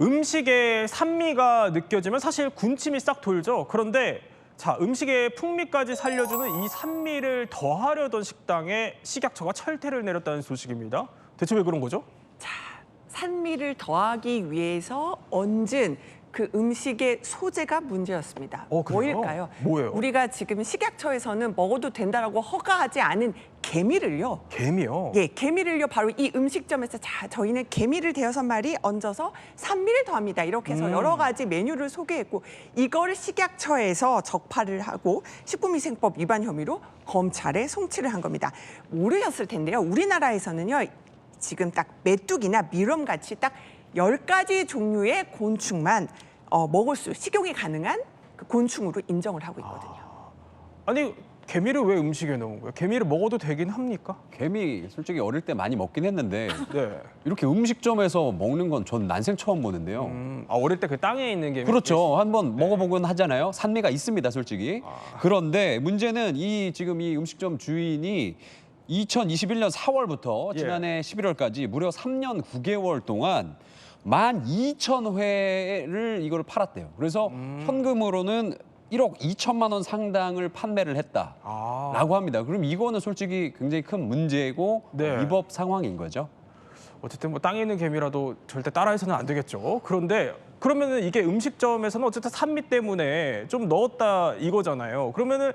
음식의 산미가 느껴지면 사실 군침이 싹 돌죠. 그런데 자 음식의 풍미까지 살려주는 이 산미를 더하려던 식당에 식약처가 철퇴를 내렸다는 소식입니다. 대체 왜 그런 거죠? 산미를 더하기 위해서 얹은 그 음식의 소재가 문제였습니다. 어, 그래요? 뭐일까요? 뭐예요? 우리가 지금 식약처에서는 먹어도 된다라고 허가하지 않은 개미를요. 개미요. 예, 개미를요 바로 이 음식점에서 자 저희는 개미를 대여섯 마리 얹어서 산미를 더합니다. 이렇게 해서 음. 여러 가지 메뉴를 소개했고 이걸 식약처에서 적발을 하고 식품위생법 위반 혐의로 검찰에 송치를 한 겁니다. 모르셨을 텐데요. 우리나라에서는요 지금 딱 메뚜기나 미럼 같이 딱 열 가지 종류의 곤충만 어, 먹을 수 식용이 가능한 그 곤충으로 인정을 하고 있거든요. 아니 개미를 왜 음식에 넣은 거예요? 개미를 먹어도 되긴 합니까? 개미 솔직히 어릴 때 많이 먹긴 했는데 네. 이렇게 음식점에서 먹는 건 전 난생 처음 보는데요. 음, 아 어릴 때 그 땅에 있는 개미. 그렇죠. 한번 먹어보곤 하잖아요. 산미가 있습니다, 솔직히. 그런데 문제는 이 지금 이 음식점 주인이 2021년 4월부터 예. 지난해 11월까지 무려 3년 9개월 동안 12,000회를 이걸 팔았대요. 그래서 음. 현금으로는 1억 2천만 원 상당을 판매를 했다라고 아, 합니다. 그럼 이거는 솔직히 굉장히 큰 문제고 네. 위법 상황인 거죠. 어쨌든 뭐 땅에 있는 개미라도 절대 따라해서는 안 되겠죠. 그런데 그러면은 이게 음식점에서는 어쨌든 산미 때문에 좀 넣었다 이거잖아요. 그러면은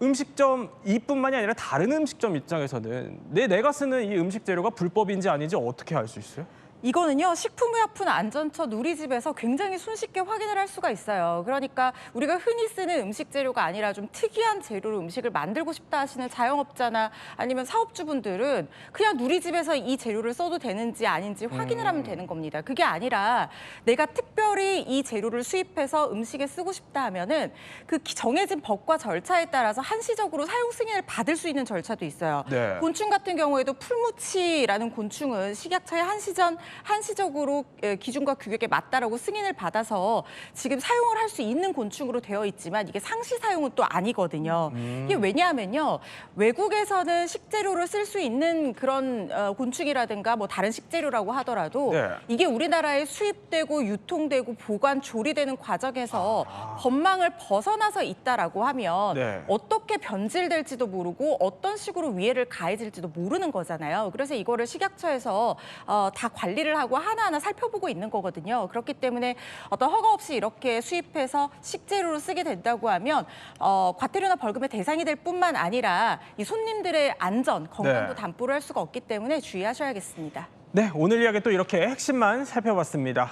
음식점 이뿐만이 아니라 다른 음식점 입장에서는 내 내가 쓰는 이 음식 재료가 불법인지 아닌지 어떻게 알 수 있어요? 이거는요 식품의약품 안전처 누리집에서 굉장히 손쉽게 확인을 할 수가 있어요. 그러니까 우리가 흔히 쓰는 음식 재료가 아니라 좀 특이한 재료로 음식을 만들고 싶다 하시는 자영업자나 아니면 사업주분들은 그냥 누리집에서 이 재료를 써도 되는지 아닌지 확인을 하면 되는 겁니다. 그게 아니라 내가 특별히 이 재료를 수입해서 음식에 쓰고 싶다 하면은 그 기- 정해진 법과 절차에 따라서 한시적으로 사용 승인을 받을 수 있는 절차도 있어요. 네. 곤충 같은 경우에도 풀무치라는 곤충은 식약처의 한시 전 한시적으로 예, 기준과 규격에 맞다라고 승인을 받아서 지금 사용을 할 수 있는 곤충으로 되어 있지만 이게 상시 사용은 또 아니거든요. 이게 왜냐하면요 외국에서는 식재료를 쓸수 있는 그런 어, 곤충이라든가 뭐 다른 식재료라고 하더라도 네. 이게 우리나라에 수입되고 유통되고 보관 조리되는 과정에서 법망을 벗어나서 있다라고 하면 네. 어떻게 변질될지도 모르고 어떤 식으로 위해를 가해질지도 모르는 거잖아요. 그래서 이거를 식약처에서 어, 다 관리를 하고 하나하나 살펴보고 있는 거거든요. 그렇기 때문에 어떤 허가 없이 이렇게 수입해서 식재료로 쓰게 된다고 하면 어, 과태료나 벌금의 대상이 될 뿐만 아니라 이 손님들의 안전, 건강도 네. 담보를 할 수가 없기 때문에 주의하셔야겠습니다. 네, 오늘 이야기 또 이렇게 핵심만 살펴봤습니다.